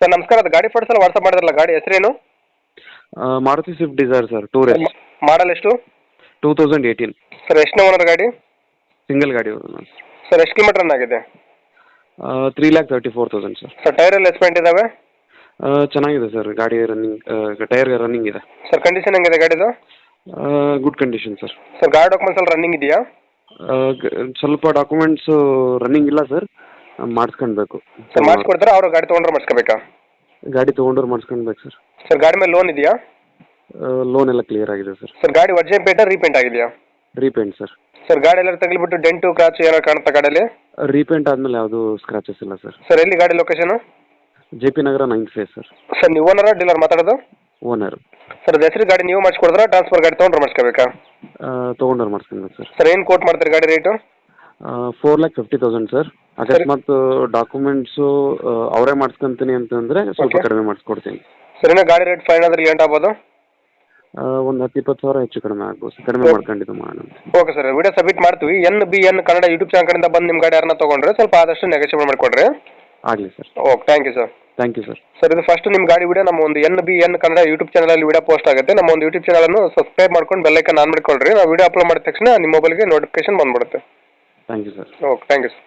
Sir ನಮಸ್ಕಾರ ಅದು ಗಾಡಿ ಫೋಟೋಸ್ ಎಲ್ಲ ವಾಟ್ಸಪ್ ಮಾಡಿದ್ರಲ್ಲ ಗಾಡಿ ಹೆಸರೇನು? ಆ, Maruti Swift Dzire sir tour S model ಎಷ್ಟು? ಟೂ ತೌಸಂಡ್ ಏಯ್ಟೀನ್ ಸರ್ ಎಷ್ಟನೇ ಓನರ್ ಗಾಡಿ? ಸಿಂಗಲ್ ಗಾಡಿ ಸರ್ ಎಷ್ಟು ಕಿಲೋಮೀಟರ್ ರನ್ ಆಗಿದೆ? Three lakh thirty four thousand sir sir tyre ಎಲ್ಲ ಎಸ್ಪೆಂಟ್ ಇದಾವೆ? ಚೆನ್ನಾಗಿದೆ ಸರ್ ಗಾಡಿ ರನ್ನಿಂಗ್ ಟೈರ್ ರನ್ನಿಂಗ್ ಇದೆ. ಸರ್ ಕಂಡೀಷನ್ ಹೆಂಗಿದೆ ಗಾಡಿದು? ಗುಡ್ ಕಂಡೀಷನ್ ಸರ್ ಸರ್ ಗಾಡಿ ಡಾಕ್ಯುಮೆಂಟ್ಸ್ ಎಲ್ಲ ರನ್ನಿಂಗ್ ಇದೆಯಾ? ಸ್ವಲ್ಪ ಡಾಕ್ಯುಮೆಂಟ್ಸು ರನ್ನಿಂಗ್ ಇಲ್ಲ ಸರ್ ಮಾಡಿಸ್ಕೊಳ್ಬೇಕು. ಸರ್ ಮಾಡಿಸ್ಕೊಡ್ತಾರೆ ಅವ್ರ ಗಾಡಿ ತೊಗೊಂಡ್ರೆ ಮಾಡಿಸ್ಕೋಬೇಕಾ? ಗಾಡಿ ತೊಗೊಂಡ್ರು ಮಾಡಿಸ್ಕೊಳ್ಬೇಕು ಸರ್. ಸರ್ ಗಾಡಿ ಮೇಲೆ ಲೋನ್ ಇದೆಯಾ? ಲೋನ್ ಎಲ್ಲ ಕ್ಲಿಯರ್ ಆಗಿದೆ ಸರ್. ಸರ್ ಗಾಡಿ ವರ್ಜಿನ್ ಪೇಟ ರೀಪೇಂಟ್ ಆಗಿದೆಯಾ? Repaint sir. ಸರ್ ಗಾಡಿ ಎಲ್ಲ ತಗಲಿಬಿಟ್ಟು ಡೆಂಟು ಕ್ರಾಚ್ ಏನಾರು ಕಾಣುತ್ತಾ ಗಾಡಿಯಲ್ಲಿ ರೀಪೇಂಟ್ ಆದಮೇಲೆ ಯಾವುದು ಸ್ಕ್ರಾಚಸ್ ಇಲ್ಲ ಸರ್. ಸರ್ ಎಲ್ಲಿ ಗಾಡಿ location J P Nagar nine phase sir. Sir ನೀವು ಓನರ ಡೀಲರ್ ಮಾತಾಡೋದು? ಓನರ್ ಸರ್ ಹೆಸರು ಗಾಡಿ ನೀವು ಮಾಡಿಸ್ಕೊಡಿದ್ರೆ ಟ್ರಾನ್ಸ್ಫರ್ ಗಾಡಿ ತೊಗೊಂಡ್ರೆ ಮಾಡಿಸ್ಕೋಬೇಕಾ? ತೊಗೊಂಡ್ರು ಮಾಡಿಸ್ಕೊಳ್ಬೇಕು ಸರ್. ಸರ್ ಏನು ಕೋಟ್ ಮಾಡ್ತೀರಿ ಗಾಡಿ rate four lakh fifty thousand sir. ಅಕಸ್ಮಾತ್ ಡಾಕ್ಯುಮೆಂಟ್ಸು ಅವರೇ ಮಾಡ್ಸ್ಕೊಂತೀನಿ ಅಂತಂದರೆ ಸ್ವಲ್ಪ Okay. ಕಡಿಮೆ ಮಾಡಿಸ್ಕೊಡ್ತೀನಿ. ಸರ್ ಇನ್ನೂ ಗಾಡಿ ರೇಟ್ ಫೈನ್ ಆದ್ರೆ ಏನ್ ಆಗ್ಬೋದು? ಒಂದು ಹತ್ತು ಇಪ್ಪತ್ತು ಸಾವಿರ ಹೆಚ್ಚು ಕಡಿಮೆ ಆಗ್ಬೋದು ಸರ್ ಕಡಿಮೆ ಮಾಡ್ಕೊಂಡಿದ್ದು ಮಾಡೋಣ ಓಕೆ ಸರ್ ವಿಡಿಯೋ ಸಬ್ಮಿಟ್ ಮಾಡ್ತೀವಿ. N B N Kannada YouTube channel ಕಡೆಯಿಂದ ಬಂದು ನಿಮ್ಮ ಗಾಡಿ ಯಾರನ್ನ ತೊಗೊಂಡ್ರೆ ಸ್ವಲ್ಪ ಆದಷ್ಟು ನೆಗೋಷಿಯೇಟ್ ಮಾಡಿಕೊಡ್ರಿ. ಆಗಲಿ sir okay thank you sir thank you sir sir ಇದು ಫಸ್ಟ್ ನಿಮ್ಮ ಗಾಡಿ ವಿಡಿಯೋ ನಮ್ಮ ಒಂದು N B N Kannada YouTube ಚಾನಲಲ್ಲಿ ವಿಡಿಯೋ ಪೋಸ್ಟ್ ಆಗುತ್ತೆ. ನಮ್ಮ ಒಂದು ಯೂಟ್ಯೂಬ್ ಚಾನಲನ್ನು ಸಬ್ಸ್ಕ್ರೈಬ್ ಮಾಡ್ಕೊಂಡು ಬೆಲ್ಲೈಕನ್ ಆನ್ ಮಾಡ್ಕೊಳ್ರಿ. ನಾವು ವಿಡಿಯೋ ಅಪ್ಲೋಡ್ ಮಾಡಿದ ತಕ್ಷಣ ನಿಮ್ಮ ಮೊಬೈಲ್ಗೆ ನೋಟಿಫಿಕೇಶನ್ ಬಂದ್ಬಿಡುತ್ತೆ. Thank you sir okay thank you sir